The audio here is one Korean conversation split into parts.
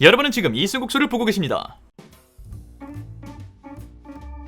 여러분은 지금 이승국쇼를 보고 계십니다.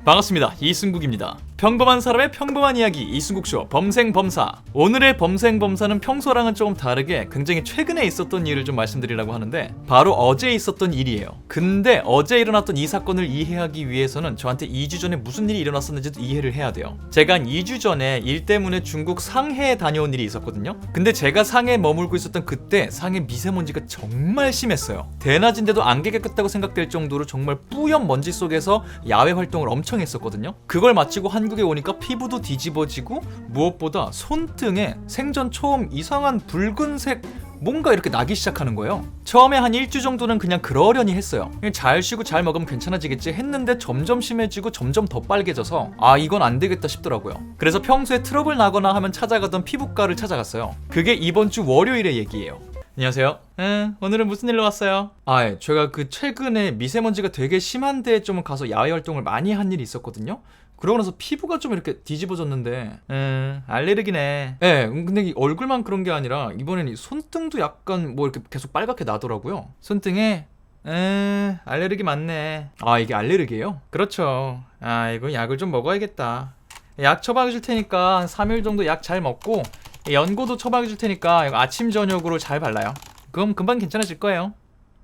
반갑습니다. 이승국입니다. 평범한 사람의 평범한 이야기 이승국쇼 범생범사 오늘의 범생범사는 평소랑은 조금 다르게 굉장히 최근에 있었던 일을 좀 말씀드리려고 하는데 바로 어제 있었던 일이에요. 근데 어제 일어났던 이 사건을 이해하기 위해서는 저한테 2주 전에 무슨 일이 일어났었는지도 이해를 해야 돼요. 제가 한 2주 전에 일 때문에 중국 상해에 다녀온 일이 있었거든요. 근데 제가 상해에 머물고 있었던 그때 상해 미세먼지가 정말 심했어요. 대낮인데도 안개 깨끗다고 생각될 정도로 정말 뿌연 먼지 속에서 야외 활동을 엄청 했었거든요. 그걸 마치고 한 국에 오니까 피부도 뒤집어지고 무엇보다 손등에 생전 처음 이상한 붉은색 뭔가 이렇게 나기 시작하는 거예요. 처음에 한 일주 정도는 그냥 그러려니 했어요. 잘 쉬고 잘 먹으면 괜찮아지겠지 했는데 점점 심해지고 점점 더 빨개져서 아 이건 안 되겠다 싶더라고요. 그래서 평소에 트러블 나거나 하면 찾아가던 피부과를 찾아갔어요. 그게 이번 주 월요일의 얘기예요. 안녕하세요. 응, 오늘은 무슨 일로 왔어요? 아, 예, 제가 그 최근에 미세먼지가 되게 심한데 좀 가서 야외 활동을 많이 한 일이 있었거든요. 그러고 나서 피부가 좀 이렇게 뒤집어졌는데, 음, 알레르기네. 예, 음, 근데 이 얼굴만 그런 게 아니라 이번엔 이 손등도 약간 뭐 이렇게 계속 빨갛게 나더라고요. 손등에 에 알레르기 많네. 아 이게 알레르기예요? 그렇죠. 아 이거 약을 좀 먹어야겠다. 약 처방해 줄 테니까 한 3일 정도 약 잘 먹고 연고도 처방해 줄 테니까 이거 아침 저녁으로 잘 발라요. 그럼 금방 괜찮아질 거예요.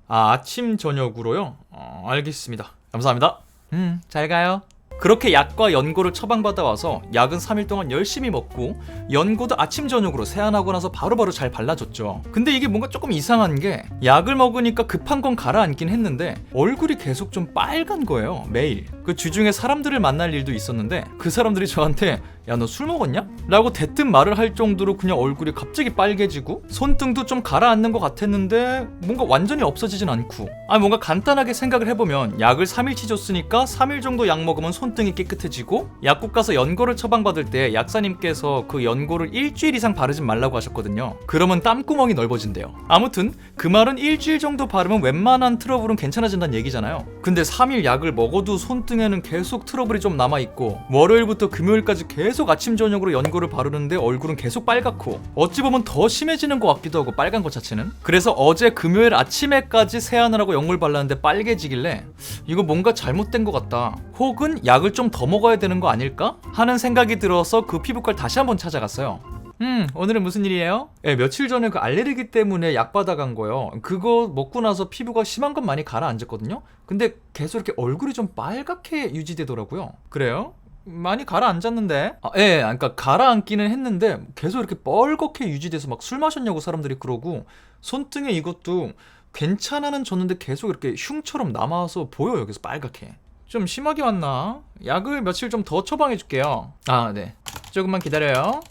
아 아침 저녁으로요? 어, 알겠습니다. 감사합니다. 음 잘 가요. 그렇게 약과 연고를 처방받아 와서 약은 3일 동안 열심히 먹고 연고도 아침 저녁으로 세안하고 나서 바로 바로 잘 발라줬죠. 근데 이게 뭔가 조금 이상한 게 약을 먹으니까 급한 건 가라앉긴 했는데 얼굴이 계속 좀 빨간 거예요. 매일. 그 주중에 사람들을 만날 일도 있었는데 그 사람들이 저한테 야 너 술 먹었냐? 라고 대뜸 말을 할 정도로 그냥 얼굴이 갑자기 빨개지고 손등도 좀 가라앉는 것 같았는데 뭔가 완전히 없어지진 않고. 아 뭔가 간단하게 생각을 해보면 약을 3일치 줬으니까 3일 정도 약 먹으면 손등이 깨끗해지고 약국 가서 연고를 처방받을 때 약사님께서 그 연고를 일주일 이상 바르지 말라고 하셨거든요. 그러면 땀구멍이 넓어진대요. 아무튼 그 말은 일주일 정도 바르면 웬만한 트러블은 괜찮아진다는 얘기잖아요. 근데 3일 약을 먹어도 손등에는 계속 트러블이 좀 남아있고 월요일부터 금요일까지 계속 아침 저녁으로 연고를 바르는데 얼굴은 계속 빨갛고 어찌 보면 더 심해지는 것 같기도 하고 빨간 것 자체는 그래서 어제 금요일 아침에까지 세안을 하고 연고를 발랐는데 빨개지길래 이거 뭔가 잘못된 것 같다 혹은 약을 좀 더 먹어야 되는 거 아닐까 하는 생각이 들어서 그 피부과를 다시 한번 찾아갔어요 음, 오늘은 무슨 일이에요? 예, 며칠 전에 그 알레르기 때문에 약 받아간 거요. 그거 먹고 나서 피부가 심한 건 많이 가라앉았거든요? 근데 계속 이렇게 얼굴이 좀 빨갛게 유지되더라고요. 그래요? 많이 가라앉았는데? 아, 예, 그러니까 가라앉기는 했는데 계속 이렇게 뻘겋게 유지돼서 막 술 마셨냐고 사람들이 그러고 손등에 이것도 괜찮아는 줬는데 계속 이렇게 흉처럼 남아서 보여요. 여기서 빨갛게. 좀 심하게 왔나? 약을 며칠 좀 더 처방해 줄게요. 아, 네. 조금만 기다려요.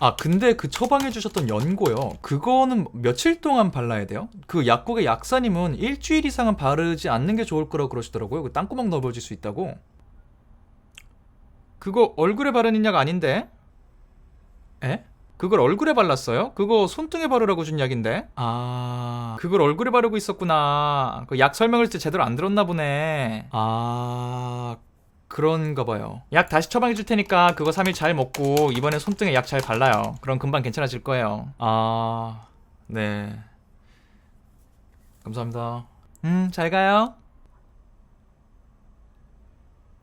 아 근데 그 처방해 주셨던 연고요 그거는 며칠 동안 발라야 돼요? 그 약국의 약사님은 일주일 이상은 바르지 않는 게 좋을 거라고 그러시더라고요 그 땅구멍 넓어질 수 있다고 그거 얼굴에 바르는 약 아닌데? 에? 그걸 얼굴에 발랐어요? 그거 손등에 바르라고 준 약인데? 아, 그걸 얼굴에 바르고 있었구나. 그 약 설명을 때 제대로 안 들었나 보네. 아, 그런가 봐요. 약 다시 처방해 줄 테니까 그거 3일 잘 먹고 이번에 손등에 약 잘 발라요. 그럼 금방 괜찮아질 거예요. 아, 네. 감사합니다. 음, 잘 가요.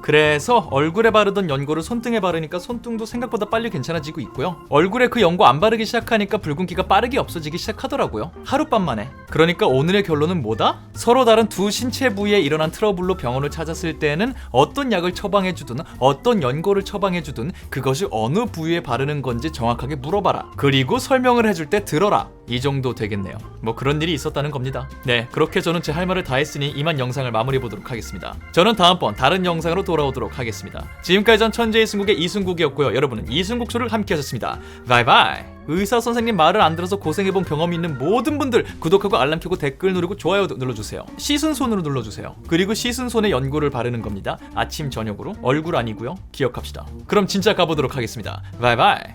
그래서 얼굴에 바르던 연고를 손등에 바르니까 손등도 생각보다 빨리 괜찮아지고 있고요. 얼굴에 그 연고 안 바르기 시작하니까 붉은기가 빠르게 없어지기 시작하더라고요. 하룻밤 만에. 그러니까 오늘의 결론은 뭐다? 서로 다른 두 신체 부위에 일어난 트러블로 병원을 찾았을 때는 어떤 약을 처방해주든 어떤 연고를 처방해주든 그것이 어느 부위에 바르는 건지 정확하게 물어봐라. 그리고 설명을 해줄 때 들어라. 이 정도 되겠네요. 뭐 그런 일이 있었다는 겁니다. 네, 그렇게 저는 제 할 말을 다 했으니 이만 영상을 마무리해 보도록 하겠습니다. 저는 다음번 다른 영상으로 돌아오도록 하겠습니다. 지금까지 전 천재의 승국의 이승국이었고요. 여러분은 이승국쇼를 함께 하셨습니다. 바이바이. 의사 선생님 말을 안 들어서 고생해본 경험이 있는 모든 분들 구독하고 알람 켜고 댓글 누르고 좋아요 눌러주세요. 씻은 손으로 눌러주세요. 그리고 씻은 손에 연고를 바르는 겁니다. 아침 저녁으로 얼굴 아니고요. 기억합시다. 그럼 진짜 가보도록 하겠습니다. 바이바이.